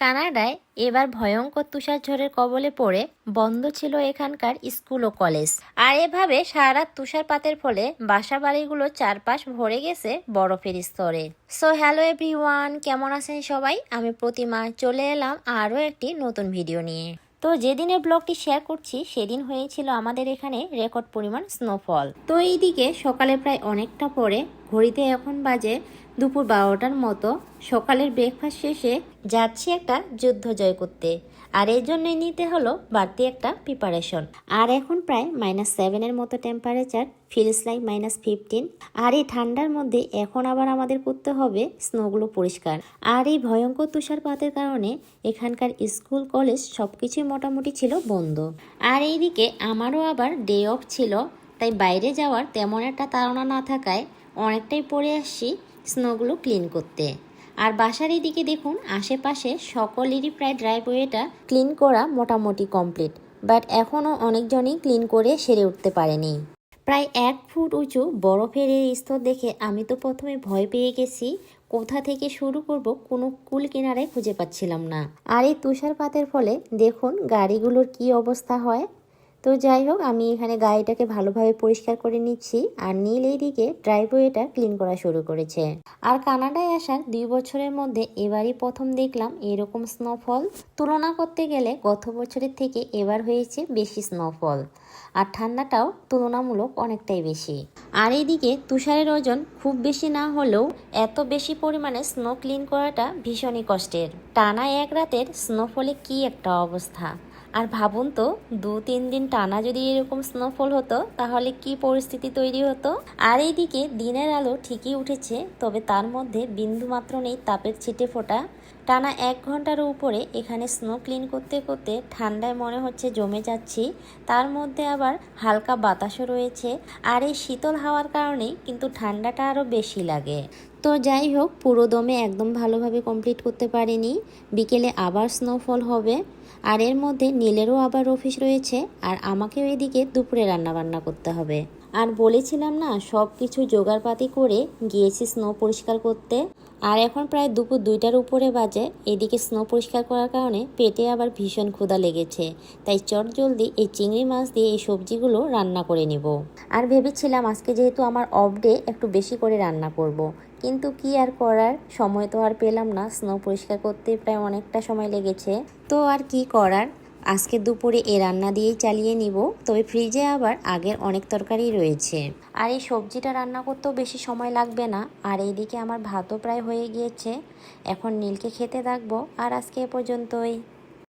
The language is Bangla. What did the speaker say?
কানাডায় এবার ভয়ঙ্কর তুষার ঝড়ের কবলে পড়ে বন্ধ ছিল এখানকার স্কুল ও কলেজ। আর এভাবে সারা তুষারপাতের ফলে বাসা বাড়িগুলো চারপাশ ভরে গেছে বরফের স্তরে। সো হ্যালো এভরিওয়ান কেমন আছেন সবাই? আমি প্রতিমা, চলে এলাম আরও একটি নতুন ভিডিও নিয়ে। তো যেদিনের ব্লগটি শেয়ার করছি, সেদিন হয়েছিল আমাদের এখানে রেকর্ড পরিমাণ স্নোফল তো এইদিকে সকালে প্রায় অনেকটা পরে ঘড়িতে এখন বাজে দুপুর বারোটার মতো। সকালের ব্রেকফাস্ট শেষে যাচ্ছি একটা যুদ্ধ জয় করতে। আর এর জন্যই নিতে হলো বাড়তি একটা প্রিপারেশন আর এখন প্রায় মাইনাস সেভেনের মতো temperature feels like minus fifteen আর এই ঠান্ডার মধ্যে এখন আবার আমাদের করতে হবে স্নোগুলো পরিষ্কার। আর এই ভয়ঙ্কর তুষারপাতের কারণে এখানকার স্কুল কলেজ সব কিছুই মোটামুটি ছিল বন্ধ। আর এইদিকে আমারও আবার ডে অফ ছিল, তাই বাইরে যাওয়ার তেমন একটা তাড়না না থাকায় অনেকটাই পরে আসছি স্নোগুলো ক্লিন করতে। আর বাসার এদিকে দেখুন, আশেপাশে সকলেরই প্রায় ড্রাইভওয়েটা ক্লিন করা মোটামুটি কমপ্লিট, বাট এখনও অনেকজনই ক্লিন করে সেরে উঠতে পারেনি। প্রায় এক ফুট উঁচু বরফের এই স্তর দেখে আমি তো প্রথমে ভয় পেয়ে গেছি, কোথা থেকে শুরু করব কোনো কুল কিনারে খুঁজে পাচ্ছিলাম না। আর এই তুষারপাতের ফলে দেখুন গাড়িগুলোর কি অবস্থা হয় তো যাই হোক, আমি এখানে গাড়িটাকে ভালোভাবে পরিষ্কার করে নিচ্ছি আর নীল এইদিকে ড্রাইভওয়েটা ক্লিন করা শুরু করেছে। আর কানাডায় আসার দুই বছরের মধ্যে এবারই প্রথম দেখলাম এরকম স্নোফল। তুলনা করতে গেলে গত বছরের থেকে এবার হয়েছে বেশি স্নোফল। আর ঠান্ডাটাও তুলনামূলক অনেকটাই বেশি। আর এইদিকে তুষারের ওজন খুব বেশি না হলেও এত বেশি পরিমাণে স্নো ক্লিন করাটা ভীষণই কষ্টের। টানা এক রাতের স্নোফলে কি একটা অবস্থা। আর ভাবুন তো, দু তিন দিন টানা যদি এরকম স্নোফল হতো, তাহলে কি পরিস্থিতি তৈরি হতো? আর এইদিকে দিনের আলো ঠিকই উঠেছে, তবে তার মধ্যে বিন্দু মাত্র নেই তাপের ছিটে ফোটা। টানা এক ঘণ্টার উপরে এখানে স্নো ক্লিন করতে করতে ঠান্ডায় মনে হচ্ছে জমে যাচ্ছি। তার মধ্যে আবার হালকা বাতাসও রয়েছে। আর এই শীতল হাওয়ার কারণেই কিন্তু ঠান্ডাটা আরও বেশি লাগে। তো যাই হোক, পুরো দমে একদম ভালোভাবে কমপ্লিট করতে পারিনি। বিকেলে আবার স্নোফল হবে। আর এর মধ্যে নীলেরও আবার অফিস রয়েছে। আর আমাকেও এদিকে দুপুরে রান্না বান্না করতে হবে। আর বলেছিলাম না, সব কিছু জোগাড়পাতি করে গিয়েছি স্নো পরিষ্কার করতে। আর এখন প্রায় দুপুর দুইটার উপরে বাজে, এদিকে স্নো পরিষ্কার করার কারণে পেটে আবার ভীষণ ক্ষুধা লেগেছে। তাই চট জলদি এই চিংড়ি মাছ দিয়ে এই সবজিগুলো রান্না করে নিব। আর ভেবেছিলাম আজকে যেহেতু আমার অফ ডে একটু বেশি করে রান্না করব। কিন্তু কি আর করার, সময় তো আর পেলাম না স্নো পরিষ্কার করতে প্রায় অনেকটা সময় লেগেছে। তো আর কি করার? আজকে দুপুরে এ রান্না দিয়েই চালিয়ে নিব, তবে ফ্রিজে আবার আগের অনেক তরকারি রয়েছে। আর এই সবজিটা রান্না করতেও বেশি সময় লাগবে না। আর এইদিকে আমার ভাতও প্রায় হয়ে গিয়েছে। এখন নীলকে খেতে রাখব আর আজকে এ পর্যন্তই।